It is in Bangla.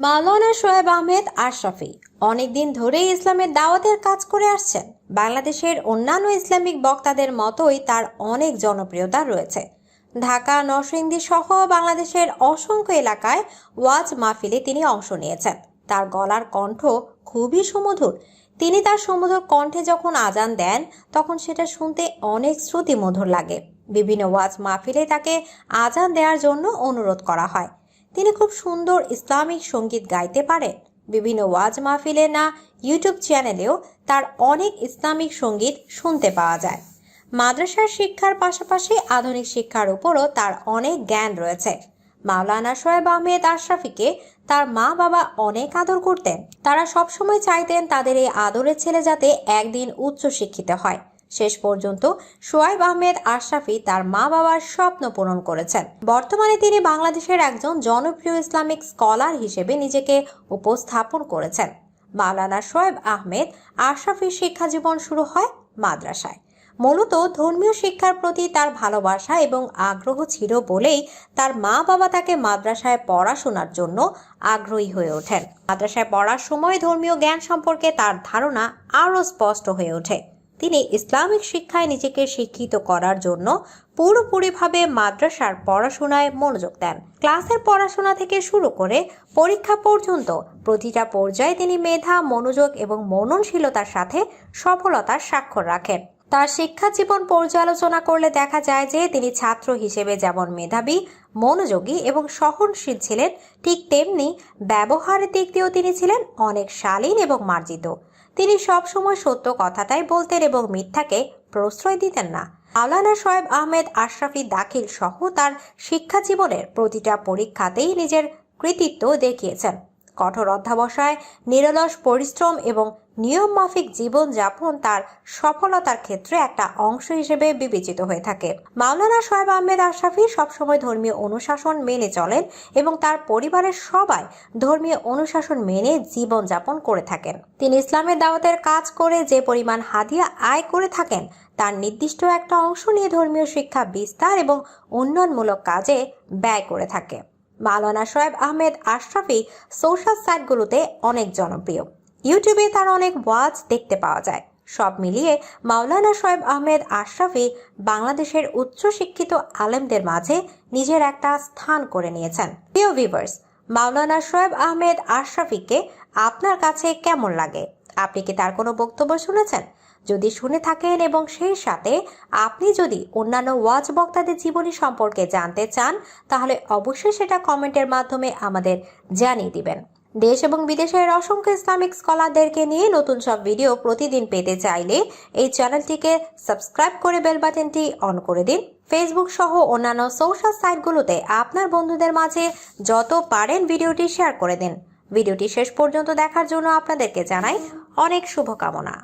মাওলানা শোয়েব আহমেদ আশরাফি অনেকদিন ধরেই ইসলামের দাওয়াতের কাজ করে আসছেন। বাংলাদেশের অন্যান্য ইসলামিক বক্তাদের মতোই তার অনেক জনপ্রিয়তা রয়েছে। ঢাকা, নরসিংদী সহ বাংলাদেশের অসংখ্য এলাকায় ওয়াজ মাহফিলে তিনি অংশ নিয়েছেন। তার গলার কণ্ঠ খুবই সুমধুর। তিনি তার সুমধুর কণ্ঠে যখন আজান দেন, তখন সেটা শুনতে অনেক শ্রুতি মধুর লাগে। বিভিন্ন ওয়াজ মাহফিলে তাকে আজান দেওয়ার জন্য অনুরোধ করা হয়। তিনি খুব সুন্দর ইসলামিক সংগীত গাইতে পারেন। বিভিন্ন ওয়াজ মাহফিলে না ইউটিউব চ্যানেলেও তার অনেক ইসলামিক সংগীত শুনতে পাওয়া যায়। মাদ্রাসার শিক্ষার পাশাপাশি আধুনিক শিক্ষার উপরও তার অনেক জ্ঞান রয়েছে। মাওলানা শোয়েব আহমেদ আশরাফিকে তার মা বাবা অনেক আদর করতেন। তারা সবসময় চাইতেন তাদের এই আদরের ছেলে যাতে একদিন উচ্চ শিক্ষিত হয়। শেষ পর্যন্ত সোয়াইব আহমেদ আশরাফি তার মা বাবার স্বপ্ন পূরণ করেছেন। বর্তমানে তিনি বাংলাদেশের একজন জনপ্রিয় ইসলামিক স্কলার হিসেবে নিজেকে উপস্থাপন করেছেন। মাওলানা সোয়েব আহমেদ আশরাফির শিক্ষা জীবন শুরু হয় মাদ্রাসায়। মূলত ধর্মীয় শিক্ষার প্রতি তার ভালোবাসা এবং আগ্রহ ছিল বলেই তার মা বাবা তাকে মাদ্রাসায় পড়াশোনার জন্য আগ্রহী হয়ে ওঠেন। মাদ্রাসায় পড়ার সময় ধর্মীয় জ্ঞান সম্পর্কে তার ধারণা আরও স্পষ্ট হয়ে ওঠে। তিনি ইসলামিক শিক্ষায় নিজেকে শিক্ষিত করার জন্য পুরোপুরিভাবে মাদ্রাসার পড়াশোনায় মনোযোগ দেন। ক্লাসের পড়াশোনা থেকে শুরু করে পরীক্ষা পর্যন্ত প্রতিটা পর্যায়ে তিনি মেধা, মনোযোগ এবং মননশীলতার সাথে সফলতার স্বাক্ষর রাখেন। তার শিক্ষা জীবন পর্যালোচনা করলে দেখা যায় যে তিনি ছাত্র হিসেবে যেমন মেধাবী, মনোযোগী এবং সহনশীল ছিলেন, ঠিক তেমনি ব্যবহারের দিক দিয়েও তিনি ছিলেন অনেক শালীন এবং মার্জিত। তিনি সবসময় সত্য কথাটাই বলতেন এবং মিথ্যাকে প্রশ্রয় দিতেন না। মাওলানা সোয়েব আহমেদ আশরাফি দাখিল সহ তার শিক্ষা জীবনের প্রতিটা পরীক্ষাতেই নিজের কৃতিত্ব দেখিয়েছেন। কঠোর অধ্যাবসায়, নিরলস পরিশ্রম এবং নিয়ম মাফিক জীবনযাপন তার সফলতার ক্ষেত্রে একটা অংশ হিসেবে বিবেচিত হয়ে থাকে। মাওলানা শোয়েব আহমেদ আশরাফি সবসময় ধর্মীয় অনুশাসন মেনে চলেন এবং তার পরিবারের সবাই ধর্মীয় অনুশাসন মেনে জীবনযাপন করে থাকেন। তিনি ইসলামের দাওয়াতের কাজ করে যে পরিমাণ হাদিয়া আয় করে থাকেন, তার নির্দিষ্ট একটা অংশ নিয়ে ধর্মীয় শিক্ষা বিস্তার এবং উন্নয়নমূলক কাজে ব্যয় করে থাকে। মাওলানা শোয়েব আহমেদ আশরাফি সোশ্যাল সাইটগুলোতে অনেক জনপ্রিয়। ইউটিউবে তার অনেক ওয়াজ দেখতে পাওয়া যায়। সব মিলিয়ে মাওলানা শোয়েব আহমেদ আশরাফি বাংলাদেশের উচ্চশিক্ষিত আলেমদের মাঝে নিজের একটা স্থান করে নিয়েছেন। প্রিয় ভিভার্স মাওলানা শোয়েব আহমেদ আশরাফিকে আপনার কাছে কেমন লাগে? আপনি কি তার কোনো বক্তব্য শুনেছেন? যদি শুনে থাকেন এবং সেই সাথে আপনি যদি অন্যান্য ওয়াজ বক্তাদের জীবনী সম্পর্কে জানতে চান, তাহলে অবশ্যই সেটা কমেন্টের মাধ্যমে আমাদের জানিয়ে দিবেন। দেশ এবং বিদেশের অসংখ্য ইসলামিক স্কলারদেরকে নিয়ে নতুন সব ভিডিও প্রতিদিন পেতে চাইলে এই চ্যানেলটিকে সাবস্ক্রাইব করে বেল বাটনটি অন করে দিন। ফেসবুক সহ অন্যান্য সোশ্যাল সাইটগুলোতে আপনার বন্ধুদের মাঝে যত পারেন ভিডিওটি শেয়ার করে দিন। ভিডিওটি শেষ পর্যন্ত দেখার জন্য আপনাদেরকে জানাই অনেক শুভকামনা।